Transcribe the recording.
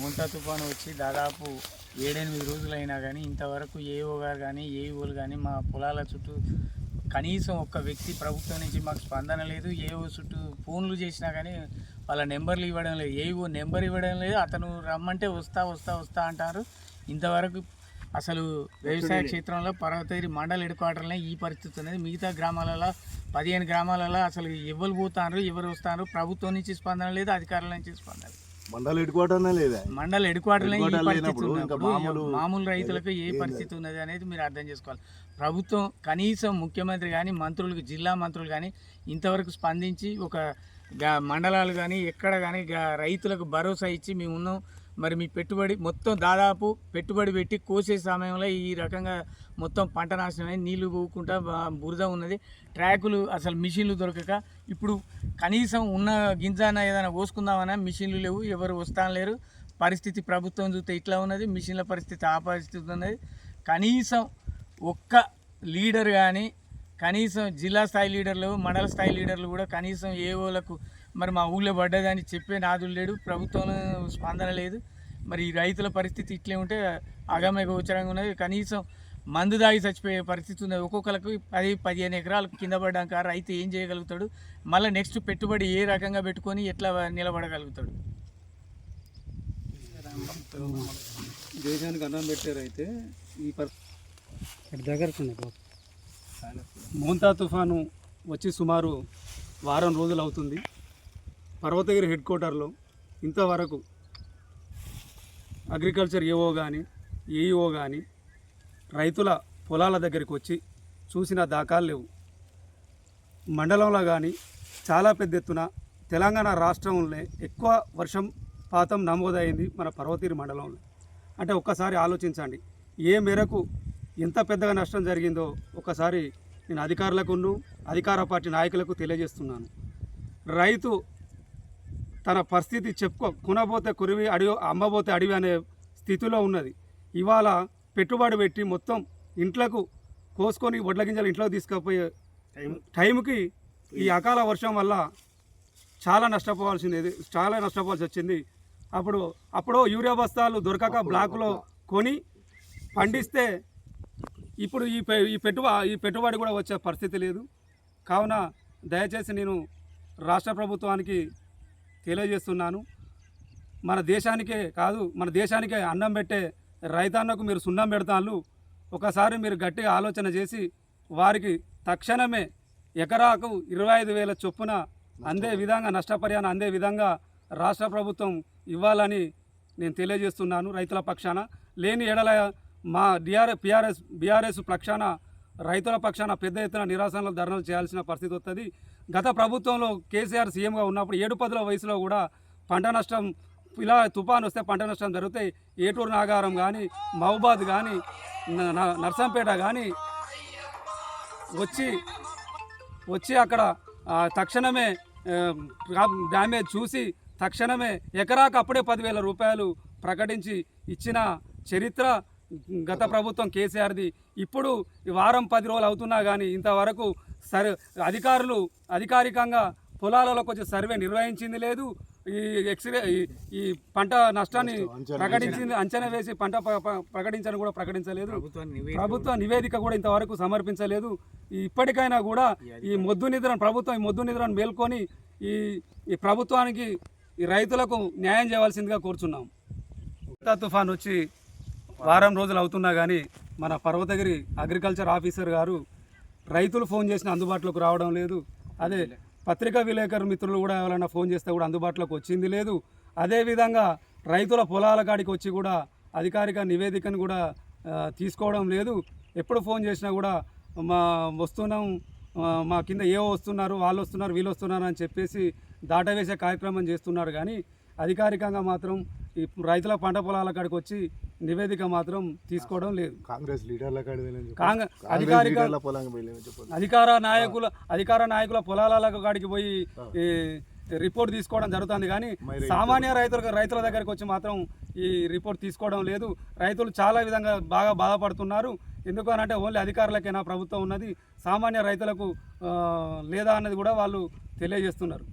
మోంతా తుఫాను వచ్చి దాదాపు ఏడెనిమిది రోజులైనా కానీ ఇంతవరకు ఏఓ గారు కానీ ఏఈఓలు కానీ మా పొలాల చుట్టూ కనీసం ఒక్క వ్యక్తి ప్రభుత్వం నుంచి మాకు స్పందన లేదు. ఏఓ చుట్టూ ఫోన్లు చేసినా కానీ వాళ్ళ నెంబర్లు ఇవ్వడం లేదు. ఏఓ నెంబర్ ఇవ్వడం లేదు. అతను రమ్మంటే వస్తా వస్తా వస్తా అంటారు. ఇంతవరకు అసలు వ్యవసాయ క్షేత్రంలో పర్వతగిరి మండల హెడ్ క్వార్టర్లో ఈ పరిస్థితి ఉన్నది. మిగతా గ్రామాలలో పదిహేను గ్రామాలలో అసలు ఎవరు పోతారు ఎవరు వస్తారు? ప్రభుత్వం నుంచి స్పందన లేదు అధికారుల నుంచి స్పందన లేదు. మండల హెడ్ క్వార్టర్నే లేదా? మండల హెడ్ క్వార్టర్ మామూలు మామూలు రైతులకు ఏ పరిస్థితి ఉన్నది అనేది మీరు అర్థం చేసుకోవాలి. ప్రభుత్వం కనీసం ముఖ్యమంత్రి కానీ మంత్రులకు జిల్లా మంత్రులు కానీ ఇంతవరకు స్పందించి ఒక మండలాలు కానీ ఎక్కడ కానీ రైతులకు భరోసా ఇచ్చి మేము ఉన్నాం. మరి మీ పెట్టుబడి మొత్తం దాదాపు పెట్టుబడి పెట్టి కోసే సమయంలో ఈ రకంగా మొత్తం పంట నాశనమై నీళ్ళు పోకుండా బురద ఉన్నది. ట్రాకులు అసలు మిషన్లు దొరకక ఇప్పుడు కనీసం ఉన్న గింజాన ఏదైనా పోసుకుందామన్నా మిషన్లు లేవు ఎవరు వస్తాను లేరు. పరిస్థితి ప్రభుత్వం చూస్తే ఇట్లా ఉన్నది మిషన్ల పరిస్థితి ఆ పరిస్థితి ఉన్నది. కనీసం ఒక్క లీడర్ కానీ కనీసం జిల్లా స్థాయి లీడర్లు మండల స్థాయి లీడర్లు కూడా కనీసం ఏఓలకు మరి మా ఊళ్ళో పడ్డదని చెప్పే నాదులు లేడు. ప్రభుత్వం స్పందన లేదు. మరి ఈ రైతుల పరిస్థితి ఇట్లే ఉంటే అగమ్య గోచరంగా ఉన్నది. కనీసం మందు దాగి చచ్చిపోయే పరిస్థితి ఉంది ఒక్కొక్కరికి పది పదిహేను ఎకరాలు కింద పడ్డాక రైతు ఏం చేయగలుగుతాడు? మళ్ళీ నెక్స్ట్ పెట్టుబడి ఏ రకంగా పెట్టుకొని ఎట్లా నిలబడగలుగుతాడు? దేశానికి అన్నం పెట్టారు అయితే ఈ పర్ దగ్గరకు మోంతా తుఫాను వచ్చి సుమారు వారం రోజులు అవుతుంది. పర్వతగిరి హెడ్ క్వార్టర్లో ఇంతవరకు అగ్రికల్చర్ ఏఓ కానీ ఏఈఓ కానీ రైతుల పొలాల దగ్గరికి వచ్చి చూసిన దాఖలు లేవు. మండలంలో కానీ చాలా పెద్ద ఎత్తున తెలంగాణ రాష్ట్రంలో ఎక్కువ వర్షం పాతం నమోదైంది మన పర్వతగిరి మండలంలో. అంటే ఒక్కసారి ఆలోచించండి. ఏ మేరకు ఎంత పెద్దగా నష్టం జరిగిందో ఒకసారి నేను అధికారులకును అధికార పార్టీ నాయకులకు తెలియజేస్తున్నాను. రైతు తన పరిస్థితి చెప్పుకో కొనబోతే కురివి అడివి అమ్మబోతే అడివి అనే స్థితిలో ఉన్నది. ఇవాళ పెట్టుబడి పెట్టి మొత్తం ఇంట్లకు కోసుకొని వడ్ల గింజలు ఇంట్లో తీసుకుపోయే టైంకి ఈ అకాల వర్షం వల్ల చాలా నష్టపోవాల్సింది చాలా నష్టపోవాల్సి వచ్చింది. అప్పుడు అప్పుడు యూరియా బస్తాలు దొరకక బ్లాకులో కొని పండిస్తే ఇప్పుడు ఈ పె- ఈ పెట్టుబ ఈ పెట్టుబడి కూడా వచ్చే పరిస్థితి లేదు. కావున దయచేసి నేను రాష్ట్ర ప్రభుత్వానికి తెలియజేస్తున్నాను. మన దేశానికే కాదు మన దేశానికే అన్నం పెట్టే రైతాన్నకు మీరు సున్నం పెడతాను ఒకసారి మీరు గట్టిగా ఆలోచన చేసి వారికి తక్షణమే ఎకరాకు ఇరవై ఐదు వేల చొప్పున అందే విధంగా నష్టపరిహారం అందే విధంగా రాష్ట్ర ప్రభుత్వం ఇవ్వాలని నేను తెలియజేస్తున్నాను రైతుల పక్షాన. లేని ఎడల మా డిఆర్ఎస్ పిఆర్ఎస్ బీఆర్ఎస్ పక్షాన రైతుల పక్షాన పెద్ద ఎత్తున నిరాశనలు ధర్నాలు చేయాల్సిన పరిస్థితి వస్తుంది గత ప్రభుత్వంలో కేసీఆర్ సీఎంగా ఉన్నప్పుడు ఏడు పదుల వయసులో కూడా పంట నష్టం ఇలా తుఫాన్ వస్తే పంట నష్టం జరిగితే ఏటూరు నాగారం కానీ మహబాద్ కానీ నర్సంపేట కానీ వచ్చి వచ్చి అక్కడ తక్షణమే డ్యామేజ్ చూసి తక్షణమే ఎకరాకు అప్పుడే పదివేల రూపాయలు ప్రకటించి ఇచ్చిన చరిత్ర గత ప్రభుత్వం కేసీఆర్ది. ఇప్పుడు ఈ వారం పది రోజులు అవుతున్నా కానీ ఇంతవరకు సర్ అధికారులు అధికారికంగా పొలాలలోకి వచ్చి సర్వే నిర్వహించింది లేదు. ఈ ఎక్స్రే ఈ- ఈ పంట నష్టాన్ని ప్రకటించింది అంచనా వేసి పంట ప్రకటించని కూడా ప్రకటించలేదు. ప్రభుత్వ నివేదిక కూడా ఇంతవరకు సమర్పించలేదు. ఇప్పటికైనా కూడా ఈ మొద్దు నిద్రను ప్రభుత్వం ఈ మొద్దు నిద్రను మేల్కొని ఈ ఈ ప్రభుత్వానికి ఈ రైతులకు న్యాయం చేయవలసిందిగా కోరుచున్నాం. తుఫాన్ వచ్చి వారం రోజులు అవుతున్నా కానీ మన పర్వతగిరి అగ్రికల్చర్ ఆఫీసర్ గారు రైతులు ఫోన్ చేసిన అందుబాటులోకి రావడం లేదు. అదే పత్రికా విలేకరు మిత్రులు కూడా ఎవరైనా ఫోన్ చేస్తే కూడా అందుబాటులోకి వచ్చింది లేదు. అదేవిధంగా రైతుల పొలాల కాడికి వచ్చి కూడా అధికారిక నివేదికను కూడా తీసుకోవడం లేదు. ఎప్పుడు ఫోన్ చేసినా కూడా మా వస్తున్నాం మా కింద ఏ వస్తున్నారు వాళ్ళు వస్తున్నారు వీళ్ళు వస్తున్నారు అని చెప్పేసి దాటవేసే కార్యక్రమం చేస్తున్నారు కానీ అధికారికంగా మాత్రం ఈ రైతుల పంట పొలాల కాడికి వచ్చి నివేదిక మాత్రం తీసుకోవడం లేదు. కాంగ్రెస్ లీడర్ల కాంగ్రెస్ అధికారిక అధికార నాయకుల అధికార నాయకుల పొలాల కాడికి పోయి రిపోర్ట్ తీసుకోవడం జరుగుతుంది కానీ సామాన్య రైతుల రైతుల దగ్గరికి వచ్చి మాత్రం ఈ రిపోర్ట్ తీసుకోవడం లేదు. రైతులు చాలా విధంగా బాగా బాధపడుతున్నారు. ఎందుకు అని అంటే ఓన్లీ అధికారులకైనా ప్రభుత్వం ఉన్నది. సామాన్య రైతులకు లేదా అన్నది కూడా వాళ్ళు తెలియజేస్తున్నారు.